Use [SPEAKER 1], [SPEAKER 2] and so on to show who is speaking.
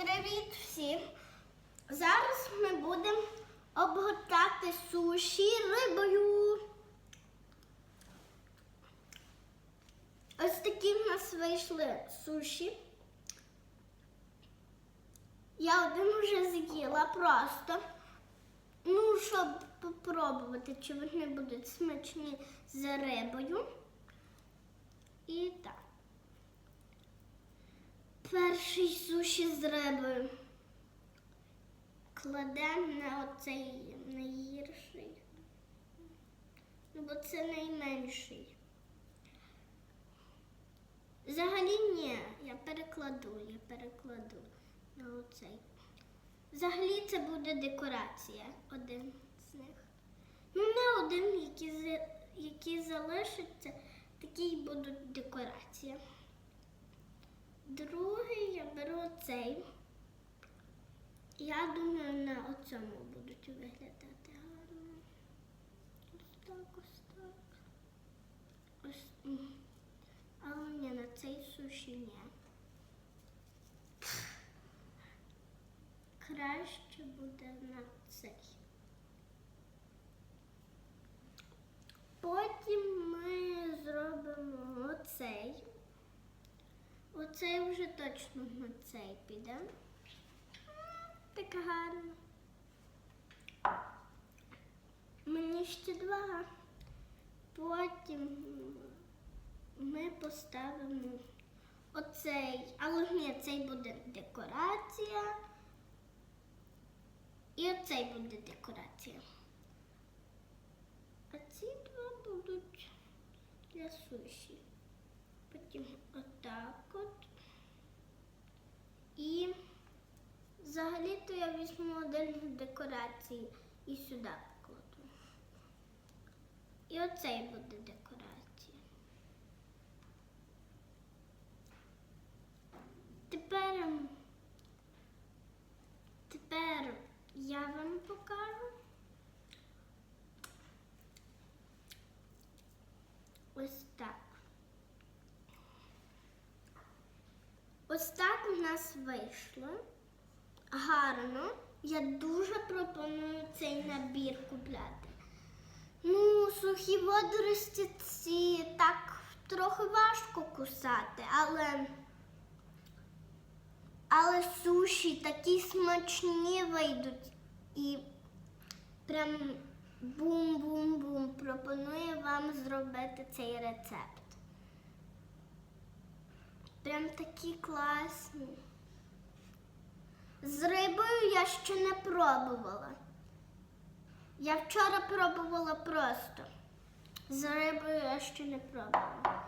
[SPEAKER 1] Привіт всім! Зараз ми будемо обгортати суші рибою. Ось такі в нас вийшли суші. Я один вже з'їла просто. Ну, щоб попробувати, чи вони будуть смачні з рибою. І так. Перший суші з рибою. Кладемо на оцей найгірший. Ну, бо це найменший. Взагалі ні, я перекладу, я перекладу на оцей. Взагалі це буде декорація, один з них. Ну, не один, які, які залишаться, такі й будуть декорація. Другий я беру цей. Я думаю, на оцьому будуть виглядати гарно. Ось так, ось так. Ось. Але ні, на цей суші ні. Краще буде на цей. Потім ми зробимо оцей. Оцей вже точно на цей піде. Так гарно. Мені ще два. Потім ми поставимо оцей, але ні, цей буде декорація. І оцей буде декорація. А ці два будуть для суші. Потім отак от. І взагалі-то я візьму один декорації і сюди покладу. І оцей буде декорація. Тепер, ем, тепер я вам покажу. Ось так. Ось так у нас вийшло. Гарно. Я дуже пропоную цей набір купляти. Ну, сухі водорості ці так трохи важко кусати, але, але суші такі смачні вийдуть і прям бум-бум-бум. Пропоную вам зробити цей рецепт. Прям такі класні. З рибою я ще не пробувала. Я вчора пробувала просто. З рибою я ще не пробувала.